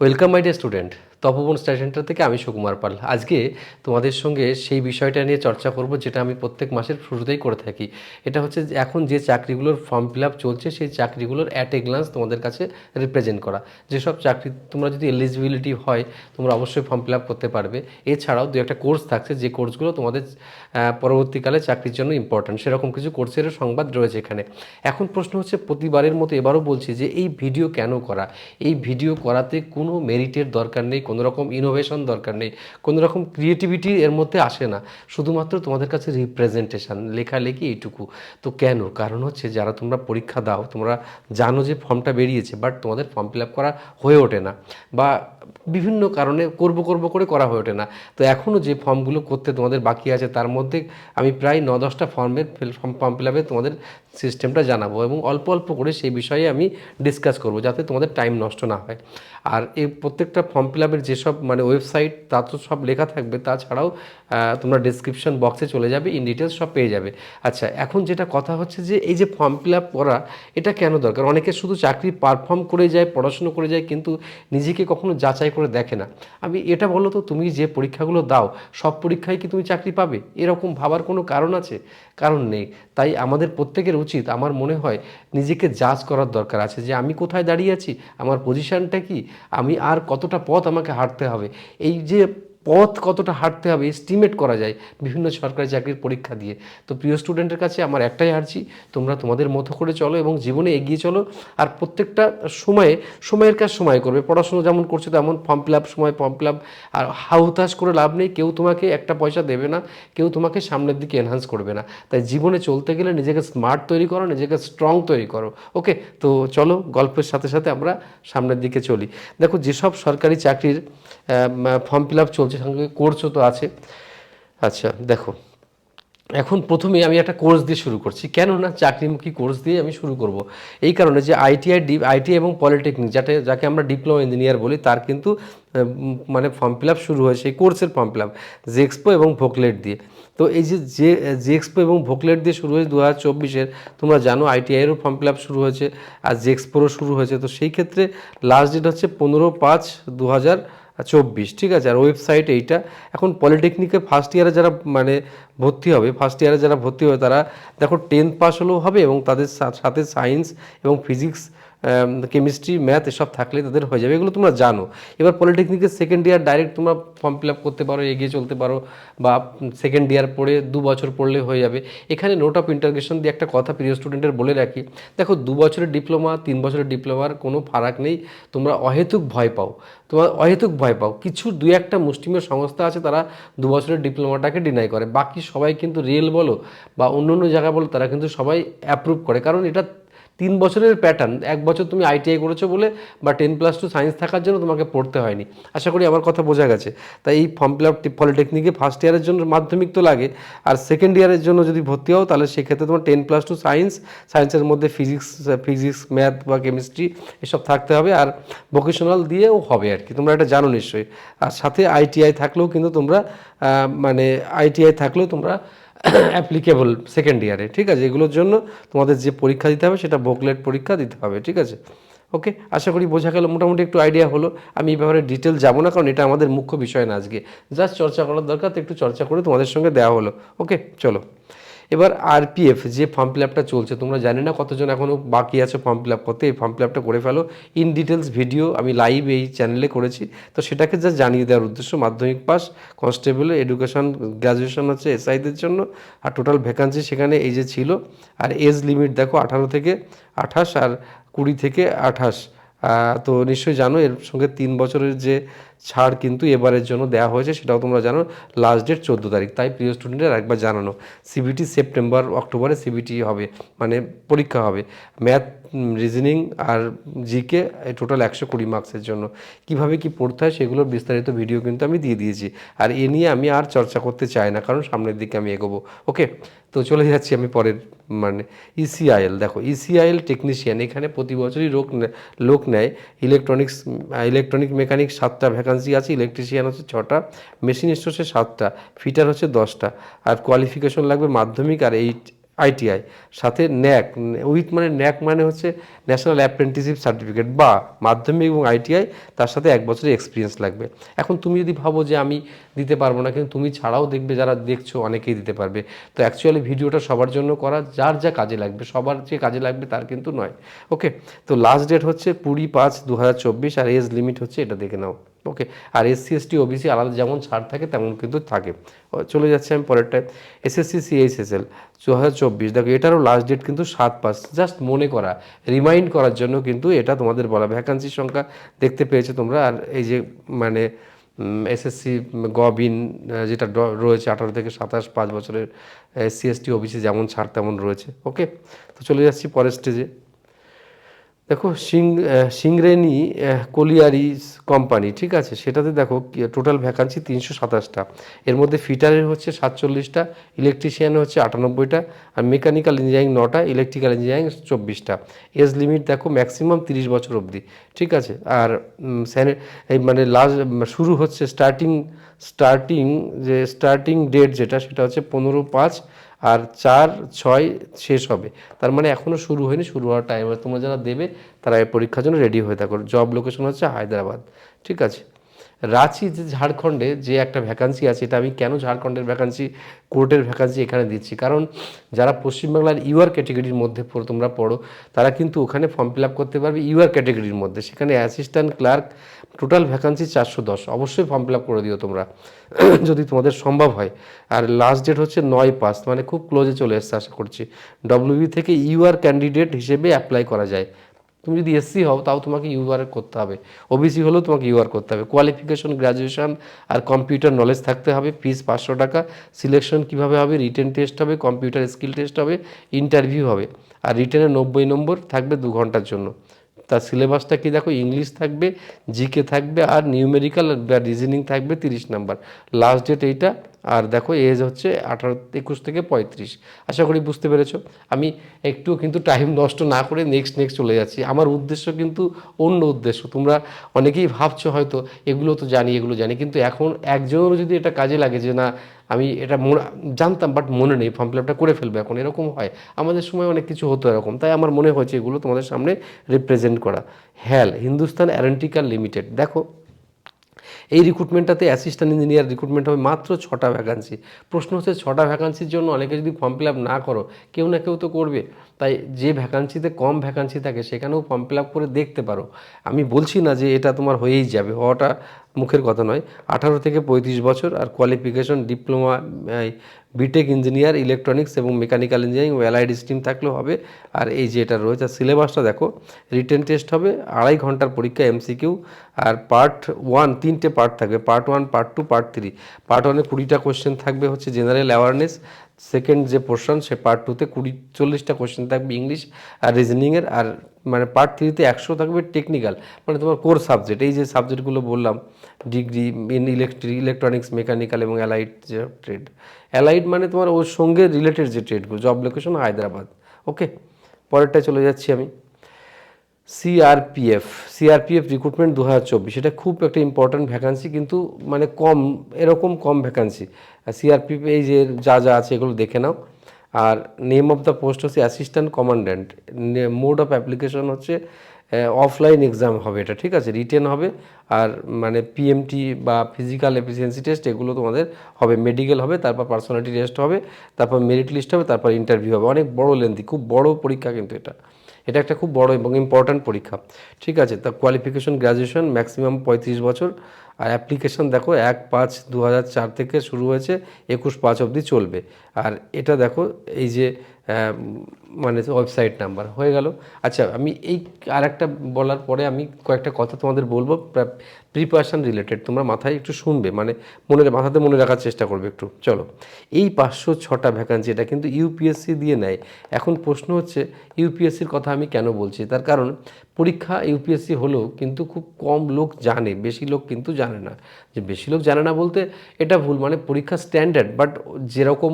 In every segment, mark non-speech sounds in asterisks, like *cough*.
Welcome my dear student Tapoban study centre থেকে আমি সুকুমার পাল। আজকে তোমাদের সঙ্গে সেই বিষয়টা নিয়ে চর্চা করব যেটা আমি প্রত্যেক মাসের শুরুতেই করে থাকি। এটা হচ্ছে এখন যে চাকরিগুলোর ফর্ম ফিল আপ চলছে, সেই চাকরিগুলোর অ্যাট এ গ্লান্স তোমাদের কাছে রিপ্রেজেন্ট করা। যেসব চাকরি তোমরা যদি এলিজিবিলিটি হয়, তোমরা অবশ্যই ফর্ম ফিল আপ করতে পারবে। এছাড়াও দু একটা কোর্স থাকছে, যে কোর্সগুলো তোমাদের পরবর্তীকালে চাকরির জন্য ইম্পর্ট্যান্ট সেরকম কিছু কোর্সেরও সংবাদ রয়েছে এখানে। এখন প্রশ্ন হচ্ছে, প্রতিবারের মতো এবারও বলছি যে এই ভিডিও কেন করা? এই ভিডিও করাতে কোনো মেরিটের দরকার নেই কোনো রকম ইনোভেশন দরকার নেই কোনো রকম ক্রিয়েটিভিটি এর মধ্যে আসে না। শুধুমাত্র তোমাদের কাছে রিপ্রেজেন্টেশন লেখালেখি এইটুকু। তো কেন? কারণ হচ্ছে যারা তোমরা পরীক্ষা দাও, তোমরা জানো যে ফর্মটা বেরিয়েছে বাট তোমাদের ফর্ম ফিল আপ করা হয়ে ওঠে না। বা বিভিন্ন কারণে করব করব করে করা হয়ে ওঠে না। তো এখনও যে ফর্মগুলো করতে তোমাদের বাকি আছে তার মধ্যে আমি প্রায় ন দশটা ফর্মের ফর্ম ফিল আপে তোমাদের সিস্টেমটা জানাব এবং অল্প অল্প করে সেই বিষয়ে আমি ডিসকাস করব যাতে তোমাদের টাইম নষ্ট না হয়। আর এই প্রত্যেকটা ফর্ম ফিল আপের যেসব মানে ওয়েবসাইট তা তো সব লেখা থাকবে তাছাড়াও তোমরা ডিসক্রিপশন বক্সে চলে যাবে ইন ডিটেলস সব পেয়ে যাবে। আচ্ছা এখন যেটা কথা হচ্ছে যে এই যে ফর্ম ফিল আপ করা, এটা কেন দরকার? অনেকে শুধু চাকরি পারফর্ম করে যায়, পড়াশুনো করে যায়, কিন্তু নিজেকে কখনো যাচাই করে দেখে না। আমি এটা বলো তো, তুমি যে পরীক্ষাগুলো দাও, সব পরীক্ষায় কি তুমি চাকরি পাবে? এরকম ভাবার কোনো কারণ আছে? কারণ নেই। তাই আমাদের প্রত্যেকের উচিত, আমার মনে হয়, নিজেকে জাজ করার দরকার আছে যে আমি কোথায় দাঁড়িয়ে আছি, আমার পজিশানটা কি, আমি আর কতটা পথ আমাকে হাঁটতে হবে। এই যে পথ কতটা হাঁটতে হবে এস্টিমেট করা যায় বিভিন্ন সরকারি চাকরির পরীক্ষা দিয়ে। তো প্রিয় স্টুডেন্টের কাছে আমার একটাই আর্জি, তোমরা তোমাদের মতো করে চলো এবং জীবনে এগিয়ে চলো আর প্রত্যেকটা সময়ে, সময়ের কাজ সময় করবে। পড়াশোনা যেমন করছ তেমন ফর্ম ফিল আপ সময় ফর্ম ফিল আপ আর হাউতাস করে লাভ নেই, কেউ তোমাকে একটা পয়সা দেবে না, কেউ তোমাকে সামনের দিকে এনহান্স করবে না। তাই জীবনে চলতে গেলে নিজেকে স্মার্ট তৈরি করো, নিজেকে স্ট্রং তৈরি করো। ওকে? তো চলো গল্পের সাথে সাথে আমরা সামনের দিকে চলি। দেখো যেসব সরকারি চাকরির ফর্ম ফিল আপ চলছে সঙ্গে কোর্সও তো আছে। আচ্ছা দেখো। এখন প্রথমে আমি একটা কোর্স দিয়ে শুরু করছি। কেন না চাকরিমুখী কোর্স দিয়ে আমি শুরু করব। এই কারণে যে আইটিআই ডি আইটিআই এবং পলিটেকনিক যাতে, যাকে আমরা ডিপ্লোমা ইঞ্জিনিয়ার বলি, তার কিন্তু মানে ফর্ম ফিল আপ শুরু হয়েছে, এই কোর্সের ফর্ম ফিল আপ জেক্সপো এবং ভোকলেট দিয়ে। তো এই যে যে জেক্সপো এবং ভোকলেট দিয়ে শুরু হয়েছে দু হাজার চব্বিশের, তোমরা জানো আইটিআইয়েরও ফর্ম ফিল আপ শুরু হয়েছে, আর জেক্সপোরও শুরু হয়েছে। তো সেই ক্ষেত্রে লাস্ট ডেট হচ্ছে পনেরো পাঁচ দু হাজার চব্বিশ, ঠিক আছে? আর ওয়েবসাইট এইটা। এখন পলিটেকনিকে ফার্স্ট ইয়ারে যারা মানে ভর্তি হবে ফার্স্ট ইয়ারে যারা ভর্তি হবে, তারা, দেখো টেন্থ পাস হলেও হবে এবং তাদের সাথে সায়েন্স এবং ফিজিক্স কেমিস্ট্রি ম্যাথ এসব থাকলে তাদের হয়ে যাবে, এগুলো তোমরা জানো। এবার পলিটেকনিকের সেকেন্ড ইয়ার ডাইরেক্ট তোমরা ফর্ম ফিল আপ করতে পারো, এগিয়ে চলতে পারো, বা সেকেন্ড ইয়ার পড়ে দু বছর পড়লে হয়ে যাবে। এখানে নোট অফ ইন্টারগ্রেশন দিয়ে একটা কথা প্রিয় স্টুডেন্টের বলে রাখি, দেখো দু বছরের ডিপ্লোমা তিন বছরের ডিপ্লোমার কোনো ফারাক নেই, তোমরা অহেতুক ভয় পাও। তোমার অহেতুক ভয় পাও। কিছু দুই একটা মুষ্টিমেয় সংস্থা আছে, তারা দু বছরের ডিপ্লোমাটাকে ডিনাই করে। বাকি সবাই কিন্তু রিয়েল বলো, বা অন্য অন্য জায়গায় বলো, তারা কিন্তু সবাই অ্যাপ্রুভ করে। কারণ এটা তিন বছরের প্যাটার্ন এক বছর তুমি আইটিআই করেছ বলে বা টেন প্লাস টু সায়েন্স থাকার জন্য তোমাকে পড়তে হয়নি। আশা করি আমার কথা বোঝা গেছে। তাই এই ফর্ম ফিল আপ পলিটেকনিকে ফার্স্ট ইয়ারের জন্য মাধ্যমিক তো লাগে, আর সেকেন্ড ইয়ারের জন্য যদি ভর্তি হও, তাহলে সেক্ষেত্রে তোমার টেন প্লাস টু সায়েন্স সায়েন্সের মধ্যে ফিজিক্স ফিজিক্স ম্যাথ বা কেমিস্ট্রি এসব থাকতে হবে, আর ভোকেশনাল দিয়েও হবে আর কি। তোমরা এটা জানো নিশ্চয়ই। আর সাথে আইটিআই থাকলেও কিন্তু তোমরা মানে আইটিআই থাকলেও তোমরা অ্যাপ্লিকেবল সেকেন্ড ইয়ারে ঠিক আছে? এগুলোর জন্য তোমাদের যে পরীক্ষা দিতে হবে, সেটা বোকলেট পরীক্ষা দিতে হবে, ঠিক আছে? ওকে আশা করি বোঝা গেল, মোটামুটি একটু আইডিয়া হলো। আমি এই ব্যাপারে ডিটেল যাব না, কারণ এটা আমাদের মুখ্য বিষয় না আজকে। জাস্ট চর্চা করার দরকার, তো একটু চর্চা করে তোমাদের সঙ্গে দেওয়া হলো। ওকে চলো। এবার আরপিএফ যে ফর্ম ফিল আপটা চলছে, তোমরা জানি না কতজন এখনও বাকি আছে ফর্ম ফিল আপ করতে, এই ফর্ম ফিল আপটা করে ফেলো। ইন ডিটেলস ভিডিও আমি লাইভ এই চ্যানেলে করেছি। তো সেটাকে যা জানিয়ে দেওয়ার উদ্দেশ্য, মাধ্যমিক পাস কনস্টেবল এডুকেশন গ্র্যাজুয়েশন হচ্ছে এসআইদের জন্য, আর টোটাল ভ্যাকান্সি সেখানে এই যে ছিল। আর এজ লিমিট দেখো আঠারো থেকে আঠাশ, আর কুড়ি থেকে আঠাশ। তো নিশ্চয়ই জানো, এর সঙ্গে তিন বছরের যে ছাড় কিন্তু এবারের জন্য দেওয়া হয়েছে, সেটাও তোমরা জানো লাস্ট ডেট চোদ্দ তারিখ। তাই প্রিয় স্টুডেন্টের একবার জানানো সিবিটি সেপ্টেম্বর অক্টোবরে সিবিটি হবে মানে পরীক্ষা হবে। ম্যাথ রিজনিং আর জিকে টোটাল একশো কুড়ি মার্কসের জন্য। কীভাবে কি পড়তে হয় সেগুলোর বিস্তারিত ভিডিও কিন্তু আমি দিয়ে দিয়েছি। আর এ নিয়ে আমি আর চর্চা করতে চাই না, কারণ সামনের দিকে আমি এগোবো। ওকে তো চলে যাচ্ছি আমি পরের মানে ইসিআইএল দেখো ইসিআইএল টেকনিশিয়ান এখানে প্রতি বছরই লোক লোক নেয়। ইলেকট্রনিক্স ইলেকট্রনিক মেকানিক সাতটা ভ্যাকান্সি আছে ইলেকট্রিশিয়ান হচ্ছে ছটা মেশিনিস্ট হচ্ছে সাতটা ফিটার হচ্ছে দশটা, আর কোয়ালিফিকেশন লাগবে মাধ্যমিক আর এই আইটিআই সাথে ন্যাক উইথ মানে ন্যাক মানে হচ্ছে ন্যাশনাল অ্যাপ্রেন্টিসিপ সার্টিফিকেট বা মাধ্যমিক এবং আইটিআই তার সাথে এক বছরের এক্সপিরিয়েন্স লাগবে। এখন তুমি যদি ভাবো যে আমি দিতে পারব না, কিন্তু তুমি ছাড়াও দেখবে যারা দেখছ অনেকেই দিতে পারবে। তো অ্যাকচুয়ালি ভিডিওটা সবার জন্য করা, যার যা কাজে লাগবে, সবার যে কাজে লাগবে তার কিন্তু নয়। ওকে তো লাস্ট ডেট হচ্ছে কুড়ি পাঁচ দু আর এজ লিমিট হচ্ছে এটা দেখে নাও। ওকে আর এসসি এসটি ওবিসি আলাদা যেমন ছাড় থাকে তেমন কিন্তু থাকে। চলে যাচ্ছে আমি পরেরটায় এসএসসি সিএইচএসএল দু হাজার চব্বিশ। দেখো, এটারও লাস্ট ডেট কিন্তু সাত পাঁচ। জাস্ট মনে করা রিমাইন্ড করার জন্য কিন্তু এটা তোমাদের বলা। ভ্যাকান্সির সংখ্যা দেখতে পেয়েছে তোমরা, আর এই যে মানে এসএসসি গবিন যেটা রয়েছে আঠারো থেকে সাতাশ, পাঁচ বছরের এসসি এসটি ওবিসি যেমন ছাড় তেমন রয়েছে। ওকে তো চলে যাচ্ছি পরের স্টেজে দেখো সিং সিংরেনি আহ, কলিয়ারি কোম্পানি ঠিক আছে? সেটাতে দেখো টোটাল ভ্যাকান্সি তিনশো সাতাশটা। এর মধ্যে ফিটারের হচ্ছে সাতচল্লিশটা ইলেকট্রিশিয়ান হচ্ছে আটানব্বইটা আর মেকানিক্যাল ইঞ্জিনিয়ারিং নটা ইলেকট্রিক্যাল ইঞ্জিনিয়ারিং চব্বিশটা। এজ লিমিট দেখো ম্যাক্সিমাম তিরিশ বছর অবধি ঠিক আছে? আর এই মানে লাস্ট শুরু হচ্ছে স্টার্টিং স্টার্টিং যে স্টার্টিং ডেট যেটা সেটা হচ্ছে পনেরো পাঁচ আর চার, ছয় শেষ হবে। তার মানে এখনও শুরু হয়নি, শুরু হওয়ার টাইম তোমরা যারা দেবে তারা এই পরীক্ষার জন্য রেডি হয়ে থাকো। জব লোকেশন হচ্ছে হায়দ্রাবাদ। ঠিক আছে? রাঁচি যে ঝাড়খণ্ডে যে একটা ভ্যাকান্সি আছে, এটা আমি কেন ঝাড়খণ্ডের ভ্যাকান্সি কোর্টের ভ্যাকান্সি এখানে দিচ্ছি? কারণ যারা পশ্চিমবাংলার ইউআর ক্যাটেগরির মধ্যে তোমরা পড়ো, তারা কিন্তু ওখানে ফর্ম ফিল আপ করতে পারবে ইউআর ক্যাটেগরির মধ্যে। সেখানে অ্যাসিস্ট্যান্ট ক্লার্ক টোটাল ভ্যাকান্সি চারশো দশ। অবশ্যই ফর্ম ফিল আপ করে দিও তোমরা, *clears throat* যদি তোমাদের সম্ভব হয়। আর লাস্ট ডেট হচ্ছে নয় পাস মানে খুব ক্লোজে চলে এসছে, আশা করছি। ডব্লিউবি থেকে ইউআর ক্যান্ডিডেট হিসেবে অ্যাপ্লাই করা যায়। তুমি যদি এসসি হও, তাও তোমাকে ইউআর করতে হবে। ওবিসি হলেও তোমাকে ইউআর করতে হবে। কোয়ালিফিকেশন গ্র্যাজুয়েশন আর কম্পিউটার নলেজ থাকতে হবে। ফিস পাঁচশো টাকা। সিলেকশন কীভাবে হবে? রিটেন টেস্ট হবে কম্পিউটার স্কিল টেস্ট হবে ইন্টারভিউ হবে। আর রিটেনে নব্বই নম্বর থাকবে দু ঘণ্টার জন্য। তার সিলেবাসটা কি? দেখো ইংলিশ থাকবে জিকে থাকবে আর নিউমেরিক্যাল বা রিজনিং থাকবে তিরিশ নাম্বার। লাস্ট ডেট এইটা আর দেখো এজ হচ্ছে আঠারো, একুশ থেকে পঁয়ত্রিশ। আশা করি বুঝতে পেরেছ। আমি একটু কিন্তু টাইম নষ্ট না করে নেক্সট নেক্সট চলে যাচ্ছি। আমার উদ্দেশ্য কিন্তু অন্য উদ্দেশ্য। তোমরা অনেকেই ভাবছ হয়তো, এগুলো তো জানি, এগুলো জানি। কিন্তু এখন একজনেরও যদি এটা কাজে লাগে যে না, আমি এটা জানতাম বাট মনে নেই ফর্ম ফিল আপটা করে ফেলব এখন, এরকম হয়। আমাদের সময় অনেক কিছু হতো এরকম। তাই আমার মনে হয়েছে এগুলো তোমাদের সামনে রিপ্রেজেন্ট করা। HAL Hindustan aeronautical limited. দেখো এই রিক্রুটমেন্টটাতে অ্যাসিস্ট্যান্ট ইঞ্জিনিয়ার রিক্রুটমেন্ট হবে মাত্র ছটা ভ্যাকান্সি প্রশ্ন হচ্ছে, ছটা ভ্যাকান্সির জন্য অনেকে যদি ফর্ম ফিল আপ না করো, কেউ না কেউ তো করবে। তাই যে ভ্যাকান্সিতে কম ভ্যাকান্সি থাকে সেখানেও ফর্ম ফিল আপ করে দেখতে পারো। আমি বলছি না যে এটা তোমার হয়েই যাবে, হওয়াটা মুখের কথা নয়। আঠারো থেকে পঁয়ত্রিশ বছর আর qualification diploma BTech engineer electronics এবং মেকানিক্যাল ইঞ্জিনিয়ারিং ও স্ট্রিম থাকলেও হবে। আর এই যে এটা রয়েছে সিলেবাসটা দেখো রিটেন টেস্ট হবে, আড়াই ঘণ্টার পরীক্ষা এমসিকিউ আর পার্ট ওয়ান তিনটে পার্ট থাকবে part one part two part three part ওয়ানে কুড়িটা কোশ্চেন থাকবে হচ্ছে জেনারেল অ্যাওয়ারনেস সেকেন্ড যে পোর্শন সে পার্ট টুতে কুড়ি চল্লিশটা কোশ্চেন থাকবে ইংলিশ আর রিজনিংয়ের আর মানে পার্ট থ্রিতে একশো থাকবে টেকনিক্যাল মানে তোমার কোর সাবজেক্ট এই যে সাবজেক্টগুলো বললাম degree in electric electronics mechanical এবং অ্যালাইট যে ট্রেড অ্যালাইড মানে তোমার ওর সঙ্গে রিলেটেড যে ট্রেডগুলো জব লোকেশন হায়দ্রাবাদ। ওকে পরেরটায় চলে যাচ্ছি আমি। সিআরপিএফ সিআরপিএফ রিক্রুটমেন্ট দু হাজার চব্বিশ এটা খুব একটা ইম্পর্ট্যান্ট ভ্যাকান্সি কিন্তু মানে কম, এরকম কম ভ্যাকান্সি সিআরপিএফ এই যে যা যা আছে এগুলো দেখে নাও। আর নেম অফ দ্য পোস্ট হচ্ছে assistant commandant mode of application হচ্ছে অফলাইন এক্সাম হবে এটা, ঠিক আছে? রিটেন হবে। আর মানে পিএমটি বা ফিজিক্যাল এফিসিয়েন্সি টেস্ট এগুলো তোমাদের হবে মেডিকেল হবে, তারপর পার্সোনালিটি টেস্ট হবে, তারপর মেরিট লিস্ট হবে, তারপর ইন্টারভিউ হবে। অনেক বড় লেন্থি খুব বড় পরীক্ষা কিন্তু এটা। এটা একটা খুব বড় এবং ইম্পর্ট্যান্ট পরীক্ষা। ঠিক আছে, তা কোয়ালিফিকেশন গ্র্যাজুয়েশন ম্যাক্সিমাম পঁয়ত্রিশ বছর। আর অ্যাপ্লিকেশন দেখো এক পাঁচ দু চার থেকে শুরু হয়েছে, একুশ পাঁচ অবধি চলবে। আর এটা দেখো এই যে মানে ওয়েবসাইট নাম্বার হয়ে গেল। আচ্ছা আমি এই আর একটা বলার পরে আমি কয়েকটা কথা তোমাদের বলব প্রিপারেশন রিলেটেড তোমরা মাথায় একটু শুনবে মানে মনে মাথাতে মনে রাখার চেষ্টা করবে একটু। চলো, এই পাঁচশো ছটা ভ্যাকান্সি এটা কিন্তু ইউপিএসসি দিয়ে নেয়। এখন প্রশ্ন হচ্ছে ইউপিএসসির কথা আমি কেন বলছি? তার কারণ, পরীক্ষা ইউপিএসসি হলেও কিন্তু খুব কম লোক জানে, বেশি লোক কিন্তু জানে না। যে বেশি লোক জানে না বলতে এটা ভুল মানে পরীক্ষা স্ট্যান্ডার্ড বাট যেরকম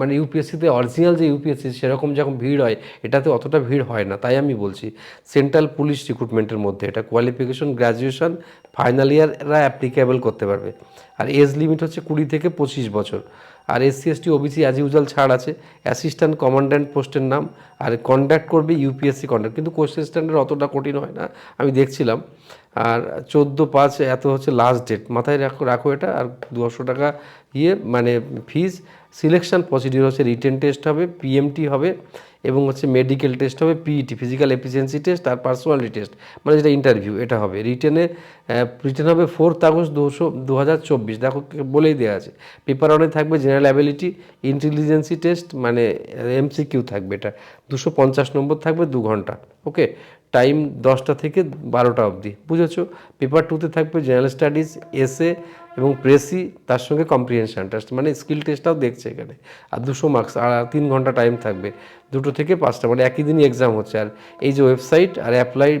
মানে ইউপিএসসিতে অরিজিনাল যে ইউপিএসসি সেরকম যখন ভিড় হয়, এটাতে অতটা ভিড় হয় না, তাই আমি বলছি। সেন্ট্রাল পুলিশ রিক্রুটমেন্টের মধ্যে এটা কোয়ালিফিকেশন গ্র্যাজুয়েশন ফাইনাল ইয়াররা অ্যাপ্লিকেবল করতে পারবে। আর এজ লিমিট হচ্ছে কুড়ি থেকে পঁচিশ বছর। আর SC ST OBC as usual ছাড় আছে। অ্যাসিস্ট্যান্ট কমান্ড্যান্ট পোস্টের নাম। আর কন্ডাক্ট করবে ইউপিএসসি কন্ডাক্ট কিন্তু কোশ্চেন স্ট্যান্ডার্ড অতটা কঠিন হয় না, আমি দেখছিলাম। আর চোদ্দ পাঁচ এত হচ্ছে লাস্ট ডেট মাথায় রাখো রাখো এটা। আর দুশো টাকা ইয়ে মানে ফিজ সিলেকশন প্রসিডিউর হচ্ছে রিটেন টেস্ট হবে পিএমটি হবে এবং হচ্ছে মেডিকেল টেস্ট হবে পিইটি ফিজিক্যাল এফিসিয়েন্সি টেস্ট আর পার্সোনালিটি টেস্ট মানে যেটা ইন্টারভিউ এটা হবে। রিটেনে রিটেন হবে ফোর্থ আগস্ট দুশো দু হাজার চব্বিশ। দেখো বলেই দেওয়া আছে। পেপার ওয়ানে থাকবে জেনারেল অ্যাবিলিটি ইন্টেলিজেন্সি টেস্ট মানে এমসিকিউ থাকবে এটা। দুশো পঞ্চাশ নম্বর থাকবে দু ঘণ্টা। ওকে টাইম দশটা থেকে বারোটা অবধি। বুঝেছ? পেপার টুতে থাকবে জেনারেল স্টাডিজ এসে এবং প্রেসি তার সঙ্গে কম্প্রিহেনশন টেস্ট মানে স্কিল টেস্টটাও দেখছে এখানে। আর দুশো মার্কস আর তিন ঘণ্টা টাইম থাকবে। দুটো থেকে পাঁচটা মানে একই দিনই এক্সাম হচ্ছে। আর এই যে ওয়েবসাইট আর অ্যাপ্লাই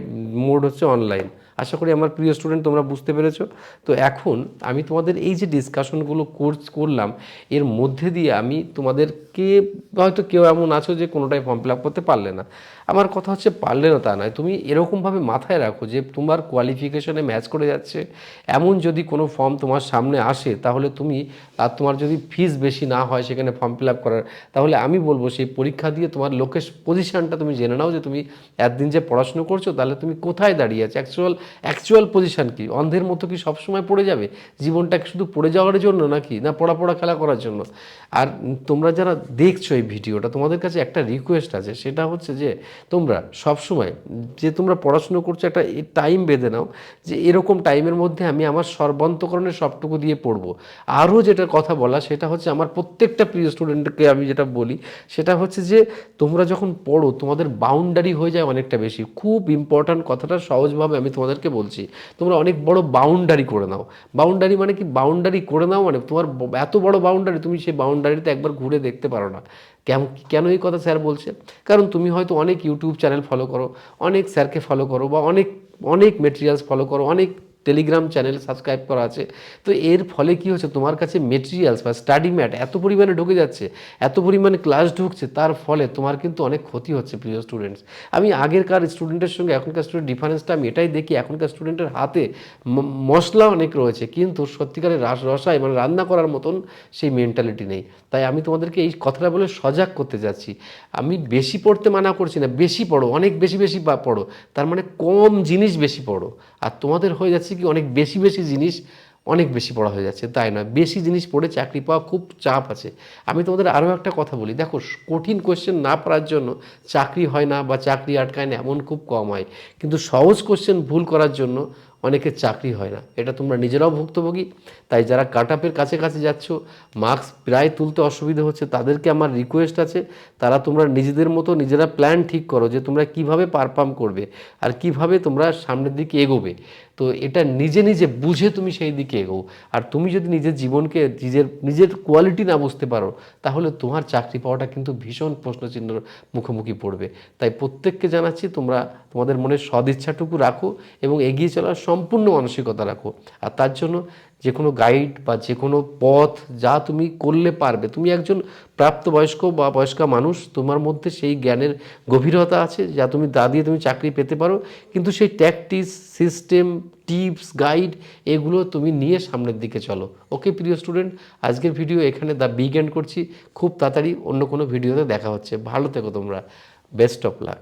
মোড হচ্ছে অনলাইন আশা করি আমার প্রিয় স্টুডেন্ট তোমরা বুঝতে পেরেছ। তো এখন আমি তোমাদের এই যে ডিসকাশনগুলো কোর্স করলাম, এর মধ্যে দিয়ে আমি তোমাদেরকে হয়তো কেউ এমন আছো যে কোনোটাই ফর্ম ফিল আপ করতে পারলে না। আমার কথা হচ্ছে পারলে না তা নয়। তুমি এরকমভাবে মাথায় রাখো যে তোমার কোয়ালিফিকেশনে ম্যাচ করে যাচ্ছে। এমন যদি কোনো ফর্ম তোমার সামনে আসে, তাহলে তুমি, আর তোমার যদি ফিস বেশি না হয় সেখানে ফর্ম ফিল আপ করার, তাহলে আমি বলব সেই পরীক্ষা দিয়ে তোমার লোকেশ পজিশানটা তুমি জেনে নাও যে তুমি একদিন যে পড়াশুনো করছ, তাহলে তুমি কোথায় দাঁড়িয়ে আছো? অ্যাকচুয়াল অ্যাকচুয়াল পজিশান কি? অন্ধের মতো কি সবসময় পড়ে যাবে? জীবনটা শুধু পড়ে যাওয়ার জন্য নাকি? না পড়া পড়া খেলা করার জন্য? আর তোমরা যারা দেখছ এই ভিডিওটা, তোমাদের কাছে একটা রিকোয়েস্ট আছে, সেটা হচ্ছে যে তোমরা সবসময় যে তোমরা পড়াশুনো করছ একটা টাইম বেঁধে নাও, যে এরকম টাইমের মধ্যে আমি আমার সর্বান্তকরণের সবটুকু দিয়ে পড়ব। আরও যেটা কথা বলা, সেটা হচ্ছে আমার প্রত্যেকটা প্রিয় স্টুডেন্টকে আমি যেটা বলি, সেটা হচ্ছে যে তোমরা যখন পড়ো, তোমাদের বাউন্ডারি হয়ে যায় অনেকটা বেশি। খুব ইম্পর্ট্যান্ট কথাটা সহজভাবে আমি তোমাদেরকে বলছি, তোমরা অনেক বড় বাউন্ডারি করে নাও। বাউন্ডারি মানে কি? বাউন্ডারি করে নাও মানে তোমার এত বড় বাউন্ডারি তুমি সেই বাউন্ডারিতে একবার ঘুরে দেখতে পারো না। কেন কেন এই কথা স্যার বলছে? কারণ তুমি হয়তো অনেক ইউটিউব চ্যানেল ফলো করো, অনেক স্যারকে ফলো করো বা অনেক অনেক মেটেরিয়ালস ফলো করো, অনেক টেলিগ্রাম চ্যানেল সাবস্ক্রাইব করা আছে। তো এর ফলে কি হচ্ছে? তোমার কাছে মেটেরিয়ালস বা স্টাডি ম্যাট এত পরিমাণে ঢুকে যাচ্ছে, এত পরিমাণে ক্লাস ঢুকছে, তার ফলে তোমার কিন্তু অনেক ক্ষতি হচ্ছে প্রিয় স্টুডেন্টস আমি আগেরকার স্টুডেন্টের সঙ্গে এখনকার স্টুডেন্ট ডিফারেন্সটা আমি এটাই দেখি, এখনকার স্টুডেন্টের হাতে মশলা অনেক রয়েছে, কিন্তু সত্যিকারের রাস, রসায় মানে রান্না করার মতন সেই মেন্টালিটি নেই। তাই আমি তোমাদেরকে এই কথাটা বলে সজাগ করতে যাচ্ছি। আমি বেশি পড়তে মানা করছি না, বেশি পড়ো, অনেক বেশি বেশি পড়ো, তার মানে কম জিনিস বেশি পড়ো। আর তোমাদের হয়ে যাচ্ছে কি অনেক বেশি বেশি জিনিস অনেক বেশি পড়া হয়ে যাচ্ছে, তাই নয়, বেশি জিনিস পড়ে চাকরি পাওয়া খুব চাপ আছে। আমি তোমাদের আরও একটা কথা বলি, দেখো কঠিন কোশ্চেন না পারার জন্য চাকরি হয় না বা চাকরি আটকায় না, এমন খুব কম হয়। কিন্তু সহজ কোশ্চেন ভুল করার জন্য অনেকের চাকরি হয় না। এটা তোমরা নিজেরাও ভুক্তভোগী। তাই যারা কাট আপের কাছে কাছে যাচ্ছ মার্কস প্রায় তুলতে অসুবিধা হচ্ছে, তাদেরকে আমার রিকোয়েস্ট আছে, তারা তোমরা নিজেদের মতো নিজেরা প্ল্যান ঠিক করো যে তোমরা কীভাবে পারফর্ম করবে আর কীভাবে তোমরা সামনের দিকে এগোবে। তো এটা নিজে নিজে বুঝে তুমি সেই দিকে এগো আর তুমি যদি নিজের জীবনকে, নিজের নিজের কোয়ালিটি না বুঝতে পারো, তাহলে তোমার চাকরি পাওয়াটা কিন্তু ভীষণ প্রশ্নচিহ্নর মুখোমুখি পড়বে। তাই প্রত্যেককে জানাচ্ছি তোমরা তোমাদের মনে সদিচ্ছাটুকু রাখো এবং এগিয়ে চলার সম্পূর্ণ মানসিকতা রাখো। আর তার জন্য যে কোনো গাইড বা যে কোনো পথ যা তুমি করলে পারবে। তুমি একজন প্রাপ্তবয়স্ক বা বয়স্কা মানুষ, তোমার মধ্যে সেই জ্ঞানের গভীরতা আছে যা তুমি তা দিয়ে তুমি চাকরি পেতে পারো। কিন্তু সেই ট্যাকটিক্স সিস্টেম টিপস গাইড এগুলো তুমি নিয়ে সামনের দিকে চলো। ওকে প্রিয় স্টুডেন্ট আজকের ভিডিও এখানে দা বিগ এন্ড করছি। খুব তাড়াতাড়ি অন্য কোনো ভিডিওতে দেখা হচ্ছে। ভালো থেকো তোমরা। Best of luck